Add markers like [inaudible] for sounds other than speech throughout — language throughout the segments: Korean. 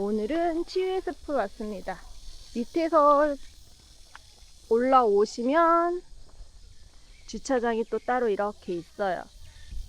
오늘은 치유의 숲을 왔습니다. 밑에서 올라오시면 주차장이 또 따로 이렇게 있어요.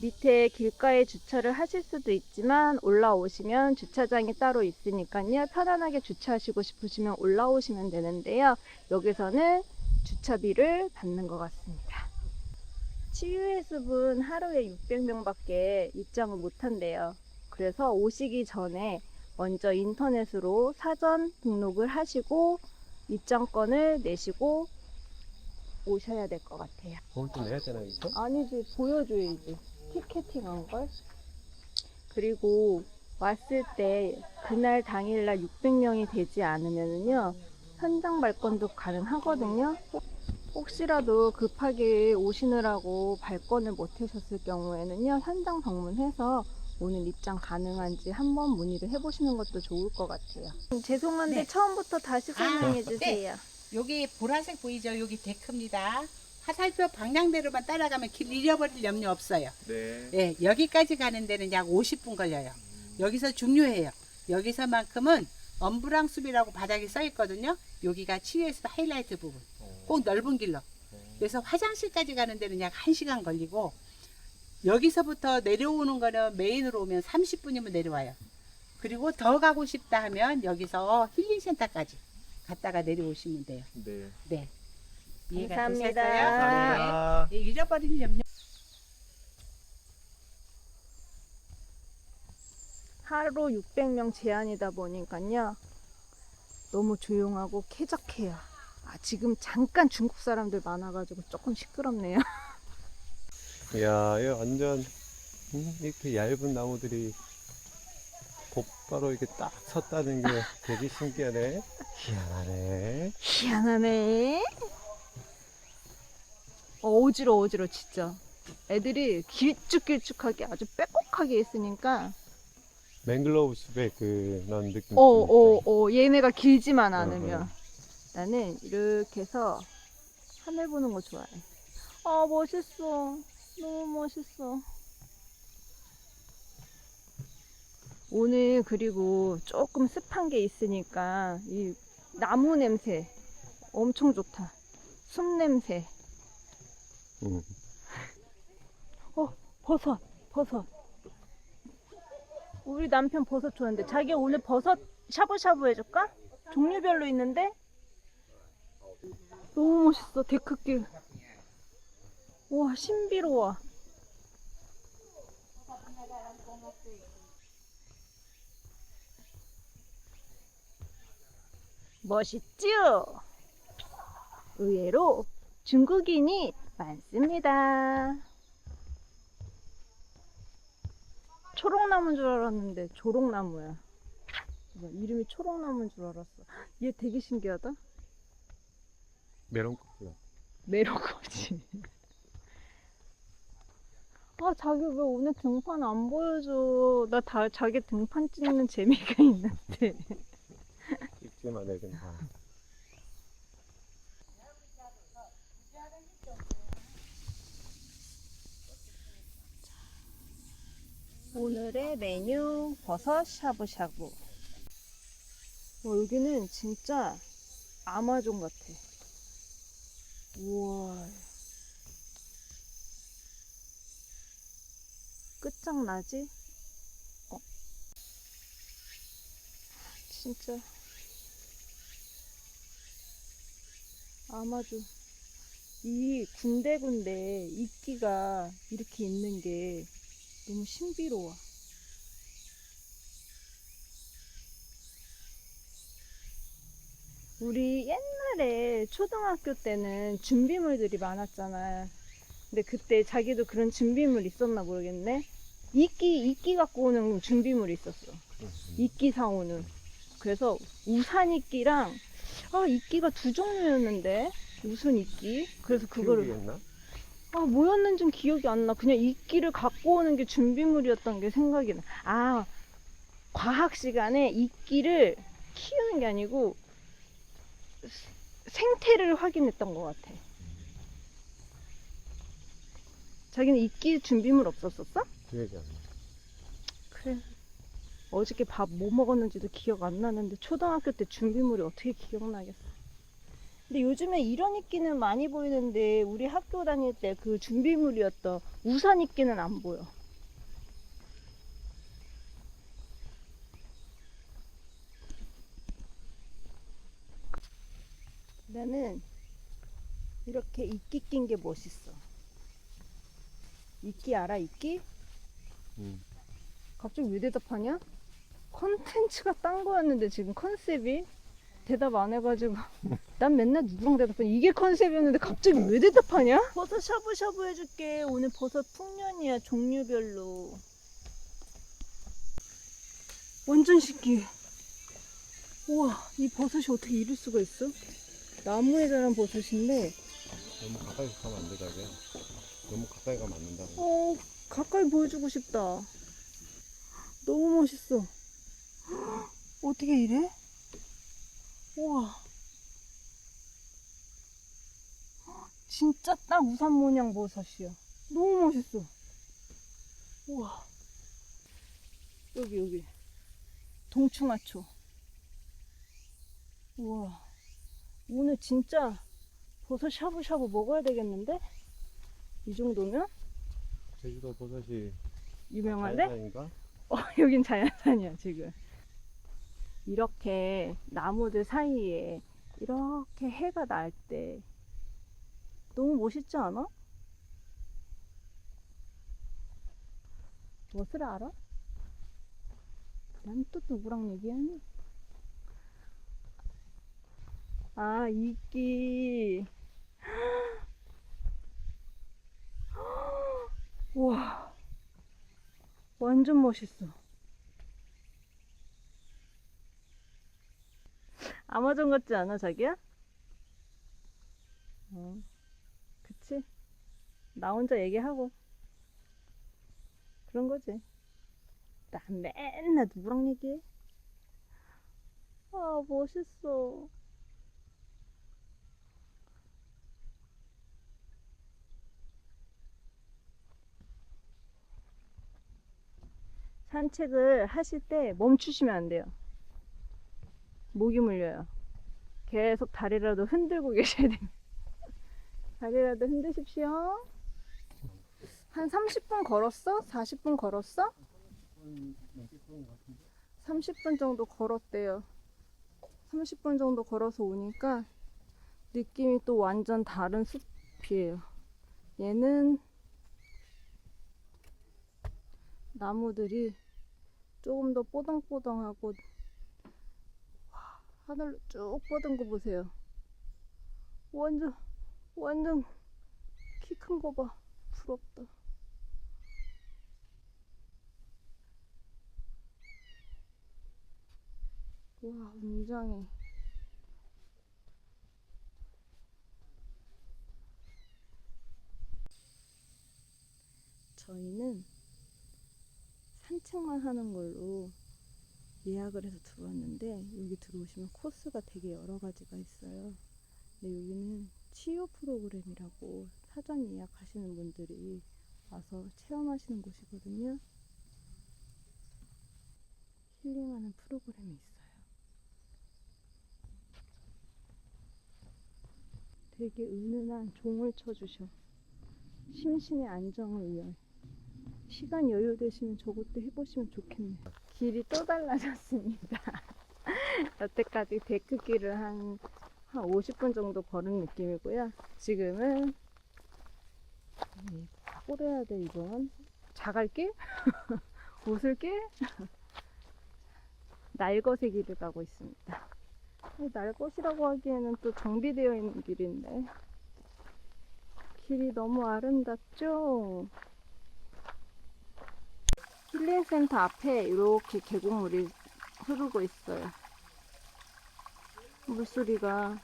밑에 길가에 주차를 하실 수도 있지만 올라오시면 주차장이 따로 있으니까요. 편안하게 주차하시고 싶으시면 올라오시면 되는데요. 여기서는 주차비를 받는 것 같습니다. 치유의 숲은 하루에 600명밖에 입장을 못 한대요. 그래서 오시기 전에 먼저 인터넷으로 사전 등록을 하시고 입장권을 내시고 오셔야 될 것 같아요. 돈좀 내야 되나 이거? 아니지 보여줘야지 티켓팅한 걸 그리고 왔을 때 그날 당일날 600명이 되지 않으면은요 현장 발권도 가능하거든요 혹- 혹시라도 급하게 오시느라고 발권을 못 하셨을 경우에는요 현장 방문해서 오늘 입장 가능한지 한번 문의를 해보시는 것도 좋을 것 같아요 죄송한데 네. 처음부터 다시 설명해 아, 주세요 여기 보라색 보이죠? 여기 데크입니다. 화살표 방향대로만 따라가면 길 잃어버릴 염려 없어요. 네. 예, 여기까지 가는 데는 약 50분 걸려요. 여기서 중요해요. 여기서만큼은 엄브랑 숲이라고 바닥에 써 있거든요. 여기가 치유에서 하이라이트 부분. 꼭 넓은 길로. 그래서 화장실까지 가는 데는 약 1시간 걸리고 여기서부터 내려오는 거는 메인으로 오면 30분이면 내려와요. 그리고 더 가고 싶다 하면 여기서 힐링센터까지 갔다가 내려오시면 돼요. 네. 네. 이해가 감사합니다. 되셨어요? 감사합니다. 네. 잃어버릴 염려 하루 600명 제한이다 보니까요. 너무 조용하고 쾌적해요. 아, 지금 잠깐 중국 사람들 많아가지고 조금 시끄럽네요. [laughs] 이야, 이거 완전 음, 이렇게 얇은 나무들이 곧바로 이렇게 딱 섰다는 게 되게 신기하네. 희한하네. 희한하네. 어, 어지러 어지러 진짜. 애들이 길쭉길쭉하게 아주 빼곡하게 있으니까 맹글로브 숲의 그런 느낌. 어, 어, 어, 얘네가 길지만 않으면 어, 어. 나는 이렇게 해서 하늘 보는 거 좋아해. 아, 멋있어. 너무 멋있어. 오늘 그리고 조금 습한 게 있으니까 이 나무 냄새 엄청 좋다. 숲 냄새. 응. [laughs] 어, 버섯, 버섯. 우리 남편 버섯 좋아하는데 자기 오늘 버섯 샤브샤브 해줄까? 종류별로 있는데 너무 멋있어 데크길 와 신비로워 멋있죠? 의외로 중국인이 많습니다. 초록나무인 줄 알았는데 조롱나무야. 뭐, 이름이 초록나무인 줄 알았어. [gasps] 얘 되게 신기하다. 메론 커플. 메로코지. 아, 자기 왜 오늘 등판 안 보여줘? 나 다 자기 등판 찍는 재미가 [laughs] 있는데. 찍지만 되겠다. 오늘의 메뉴 버섯 샤브샤브. 와, 여기는 진짜 아마존 같아. 우와. 끝장나지? 어. 진짜. 아마존. 이 군데군데 이끼가 이렇게 있는 게 너무 신비로워. 우리 옛날에 초등학교 때는 준비물들이 많았잖아. 근데 그때 자기도 그런 준비물 있었나 모르겠네. 이끼, 이끼 갖고 오는 준비물이 있었어. 이끼 사오는. 그래서 우산 이끼랑, 아, 이끼가 두 종류였는데. 무슨 이끼? 그래서 그거를. 키우기였나? 아, 뭐였는 지 기억이 안 나. 그냥 이끼를 갖고 오는 게 준비물이었던 게 생각이 나. 아, 과학 시간에 이끼를 키우는 게 아니고 생태를 확인했던 것 같아. 자기는 이끼 준비물 없었었어? 기억이 안 나. 그래. 어저께 밥 뭐 먹었는지도 기억 안 나는데 초등학교 때 준비물이 어떻게 기억나겠어. 근데 요즘에 이런 이끼는 많이 보이는데 우리 학교 다닐 때 그 준비물이었던 우산 이끼는 안 보여. 나는 이렇게 이끼 낀 게 멋있어. 이끼 알아? 이끼? 응. 갑자기 왜 대답하냐? 컨텐츠가 딴 거였는데 지금 컨셉이 대답 안 해가지고 [laughs] 난 맨날 누구랑 대답하냐 이게 컨셉이었는데 갑자기 왜 대답하냐? 버섯 샤브샤브 해줄게 오늘 버섯 풍년이야 종류별로 완전 신기해 우와 이 버섯이 어떻게 이럴 수가 있어? 나무에 자란 버섯인데 너무 가까이 가면 안 돼, 자기야. 너무 가까이 가면 안 된다고. 어, 가까이 보여주고 싶다. 너무 멋있어. 헉, [gasps] 어떻게 이래? 우와. 헉, [gasps] 진짜 딱 우산 모양 버섯이야. 너무 멋있어. 우와. 여기, 여기. 동충하초. 우와. 오늘 진짜 버섯 샤브샤브 먹어야 되겠는데? 이 정도면? 제주도 버섯이 유명한데? 자연산인가? 어, [laughs] 여긴 자연산이야, 지금. 이렇게 나무들 사이에 이렇게 해가 날 때 너무 멋있지 않아? 무엇을 알아? 난 또 누구랑 얘기하니? 아, 이끼. 우와. 완전 멋있어. 아마존 같지 않아, 자기야? 어, 그치? 나 혼자 얘기하고. 그런 거지. 나 맨날 누구랑 얘기해? 아, 멋있어. 산책을 하실 때 멈추시면 안 돼요. 목이 물려요. 계속 다리라도 흔들고 [laughs] 계셔야 됩니다. 다리라도 흔드십시오. 한 30분 걸었어? 40분 걸었어? 30분 정도 걸었대요. 30분 정도 걸어서 오니까 느낌이 또 완전 다른 숲이에요. 얘는 나무들이 조금 더 뽀덩뽀덩하고 와, 하늘로 쭉 뻗은 거 보세요. 완전 완전 키 큰 거 봐. 부럽다. 와, 웅장해. 저희는 산책만 하는 걸로 예약을 해서 들어왔는데 여기 들어오시면 코스가 되게 여러 가지가 있어요. 근데 여기는 치유 프로그램이라고 사전 예약하시는 분들이 와서 체험하시는 곳이거든요. 힐링하는 프로그램이 있어요. 되게 은은한 종을 쳐주셔. 심신의 안정을 위한. 시간 여유 되시면 저것도 해보시면 좋겠네. 길이 또 달라졌습니다. [laughs] 여태까지 데크길을 한, 한 50분 정도 걸은 느낌이고요. 지금은, 해야 돼, 이건? 자갈길? 오슬길? [laughs] [laughs] 날것의 길을 가고 있습니다. 이 날것이라고 하기에는 또 정비되어 있는 길인데. 길이 너무 아름답죠? 힐링센터 앞에 이렇게 계곡물이 흐르고 있어요. 물소리가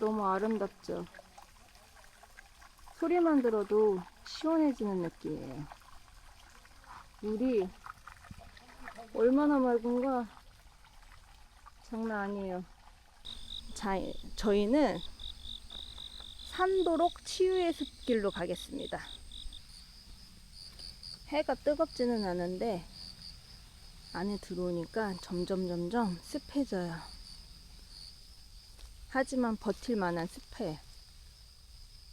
너무 아름답죠. 소리만 들어도 시원해지는 느낌이에요. 물이 얼마나 맑은가 장난 아니에요. 자, 저희는 산도록 치유의 숲길로 가겠습니다. 해가 뜨겁지는 않은데 안에 들어오니까 점점 점점 습해져요. 하지만 버틸 만한 습해.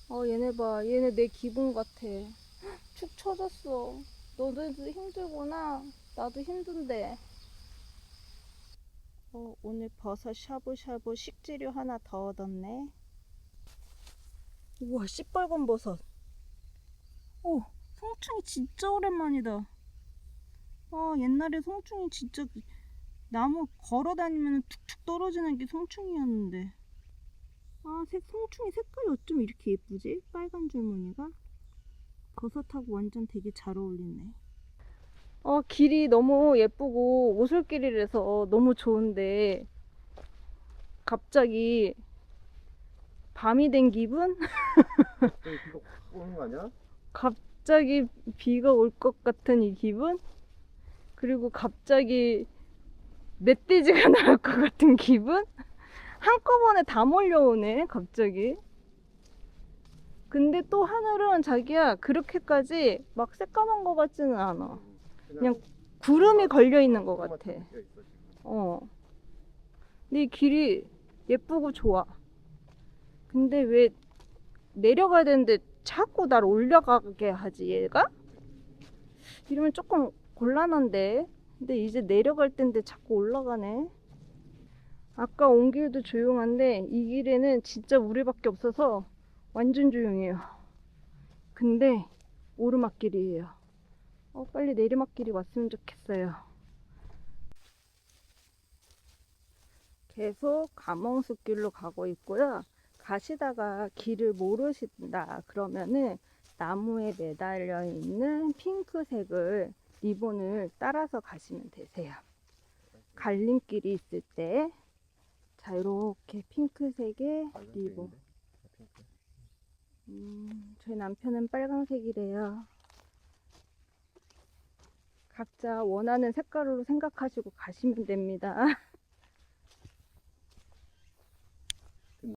어 얘네 봐 얘네 내 기분 같아. [gasps] 축 처졌어. 너네도 힘들구나. 나도 힘든데. 어, 오늘 버섯 샤브샤브 식재료 하나 더 얻었네. 우와, 시뻘건 버섯. 오, 송충이 진짜 오랜만이다. 아, 옛날에 송충이 진짜 그 나무 걸어 다니면 툭툭 떨어지는 게 송충이였는데. 아, 색, 송충이 색깔이 어쩜 이렇게 예쁘지? 빨간 줄무늬가? 버섯하고 완전 되게 잘 어울리네. 어, 길이 너무 예쁘고 오솔길이라서 너무 좋은데 갑자기 밤이 된 기분? 비가 확 오는 거 아니야? 갑 자기 비가 올 것 같은 이 기분? 그리고 갑자기 멧돼지가 [laughs] 나올 것 같은 기분? 한꺼번에 다 몰려오네, 갑자기. 근데 또 하늘은 자기야, 그렇게까지 막 새까만 것 같지는 않아. 그냥 구름이 걸려 있는 것 같아. 어. 근데 이 길이 예쁘고 좋아. 근데 왜 내려가야 되는데 자꾸 날 올라가게 하지, 얘가? 이러면 조금 곤란한데. 근데 이제 내려갈 텐데 자꾸 올라가네. 아까 온 길도 조용한데 이 길에는 진짜 우리밖에 없어서 완전 조용해요. 근데 오르막길이에요. 어, 빨리 내리막길이 왔으면 좋겠어요. 계속 가멍숲길로 가고 있고요. 가시다가 길을 모르신다 그러면은 나무에 매달려 있는 핑크색을 리본을 따라서 가시면 되세요. 갈림길이 있을 때, 자, 이렇게 핑크색의 리본. 음, 저희 남편은 빨강색이래요. 각자 원하는 색깔로 생각하시고 가시면 됩니다. [laughs]